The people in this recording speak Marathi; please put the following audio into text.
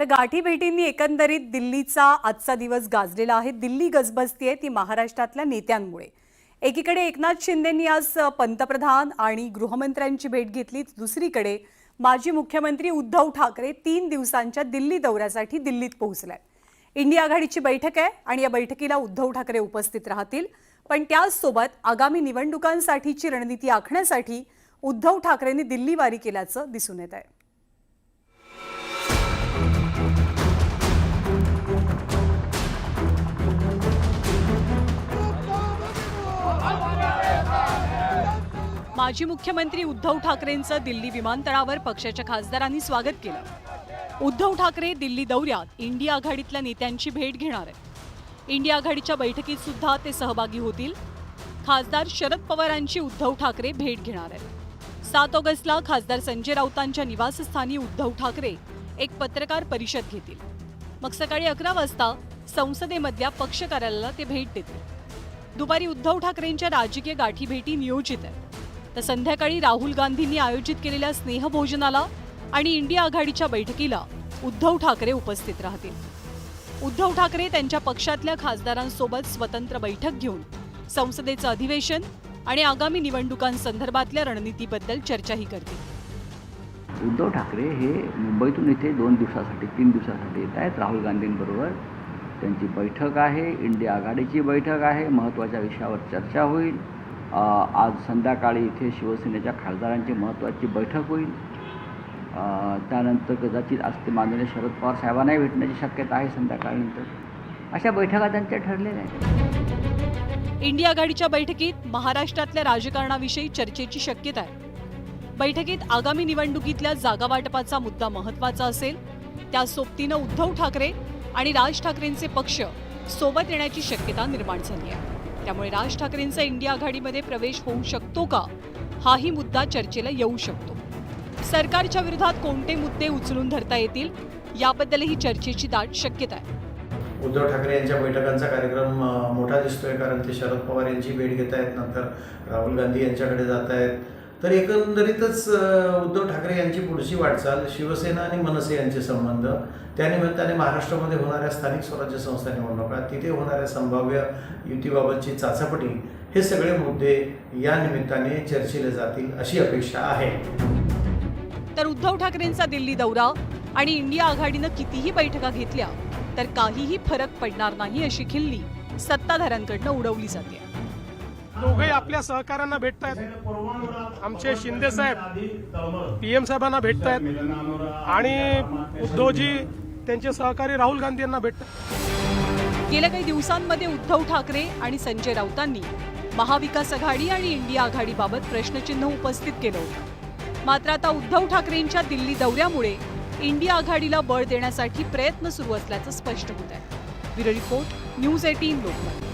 तर गाठी भेटींनी एकंदरीत दिल्लीचा आजचा दिवस गाजलेला आहे. दिल्ली गजबजतीये ती महाराष्ट्रातल्या नेत्यांमुळे. एकीकडे एकनाथ शिंदेंनी आज पंतप्रधान आणि गृहमंत्र्यांची भेट घेतली. दुसरीकडे माजी मुख्यमंत्री उद्धव ठाकरे तीन दिवसांच्या दिल्ली दौऱ्यासाठी दिल्लीत पोहोचलाय. इंडिया आघाडीची बैठक आहे आणि या बैठकीला उद्धव ठाकरे उपस्थित राहतील. पण त्याचसोबत आगामी निवडणुकांसाठीची रणनीती आखण्यासाठी उद्धव ठाकरेंनी दिल्ली वारी केल्याचं दिसून येत आहे. माजी मुख्यमंत्री उद्धव ठाकरेंचं दिल्ली विमानतळावर पक्षाच्या खासदारांनी स्वागत केलं. उद्धव ठाकरे दिल्ली दौऱ्यात इंडिया आघाडीतल्या नेत्यांची भेट घेणार आहेत. इंडिया आघाडीच्या बैठकीत सुद्धा ते सहभागी होतील. खासदार शरद पवारांची उद्धव ठाकरे भेट घेणार आहेत. सात ऑगस्टला खासदार संजय राऊतांच्या निवासस्थानी उद्धव ठाकरे एक पत्रकार परिषद घेतील. मग सकाळी अकरा वाजता संसदेमधल्या पक्ष कार्यालयाला ते भेट देतील. दुपारी उद्धव ठाकरेंच्या राजकीय गाठीभेटी नियोजित आहेत. तर संध्याकाळी राहुल गांधींनी आयोजित केलेल्या स्नेहभोजनाला आणि इंडिया आघाडीच्या बैठकीला उद्धव ठाकरे उपस्थित राहतील. उद्धव ठाकरे त्यांच्या पक्षातल्या खासदारांसोबत स्वतंत्र बैठक घेऊन संसदेचं अधिवेशन आणि आगामी निवडणुकांसंदर्भातल्या रणनीतीबद्दल चर्चाही करतील. उद्धव ठाकरे हे मुंबईतून इथे दोन दिवसासाठी तीन दिवसासाठी येत आहेत. राहुल गांधींबरोबर त्यांची बैठक आहे इंडिया आघाडीची बैठक आहे. महत्त्वाच्या विषयावर चर्चा होईल. आज संध्याकाळी इथे शिवसेनेच्या खासदारांची महत्त्वाची बैठक होईल. त्यानंतर कदाचित आज ते माननीय शरद पवार साहेबांनाही भेटण्याची शक्यता आहे संध्याकाळनंतर. अशा बैठका त्यांच्या ठरलेल्या आहेत. इंडिया आघाडीच्या बैठकीत महाराष्ट्रातल्या राजकारणाविषयी चर्चेची शक्यता आहे. बैठकीत आगामी निवडणुकीतल्या जागा वाटपाचा मुद्दा महत्त्वाचा असेल त्या सोबतीनं उद्धव ठाकरे आणि राज ठाकरेंचे पक्ष सोबत येण्याची शक्यता निर्माण झाली आहे. त्यामुळे राज ठाकरेंचा इंडिया आघाडीमध्ये प्रवेश होऊ शकतो का? हाही मुद्दा चर्चेला येऊ शकतो. सरकारच्या विरोधात कोणते मुद्दे उचलून धरता येतील? याबद्दलही चर्चेची दाट शक्यता आहे. उद्धव ठाकरे यांच्या बैठकांचा कार्यक्रम मोठा दिसतोय कारण ते शरद पवार यांची भेट घेत आहेत नंतर राहुल गांधी यांच्याकडे जात आहेत तर एकंदरीतच उद्धव ठाकरे यांची पुढची वाटचाल शिवसेना आणि मनसे यांचे संबंध त्यानिमित्ताने महाराष्ट्रामध्ये होणाऱ्या स्थानिक स्वराज्य संस्था निवडणुका तिथे होणाऱ्या संभाव्य युतीबाबतची चाचपटी हे सगळे मुद्दे या निमित्ताने चर्चेले जातील अशी अपेक्षा आहे. तर उद्धव ठाकरेंचा दिल्ली दौरा आणि इंडिया आघाडीनं कितीही बैठका घेतल्या तर काहीही फरक पडणार नाही अशी खिल्ली सत्ताधाऱ्यांकडनं उडवली जाते. दोघे आपल्या सहकाऱ्यांना भेटतायत. आमचे शिंदे साहेब पीएम साहेबांना भेटतायत. आणि उद्धवजी त्यांचे सहकारी राहुल गांधी यांना भेटतात. गेल्या काही दिवसांमध्ये उद्धव ठाकरे आणि संजय राऊतांनी महाविकास आघाडी आणि इंडिया आघाडीबाबत प्रश्नचिन्ह उपस्थित केलं होतं. मात्र आता उद्धव ठाकरेंच्या दिल्ली दौऱ्यामुळे इंडिया आघाडीला बळ देण्यासाठी प्रयत्न सुरू असल्याचं स्पष्ट होत आहे. Bureau report news eighteen Lokmat.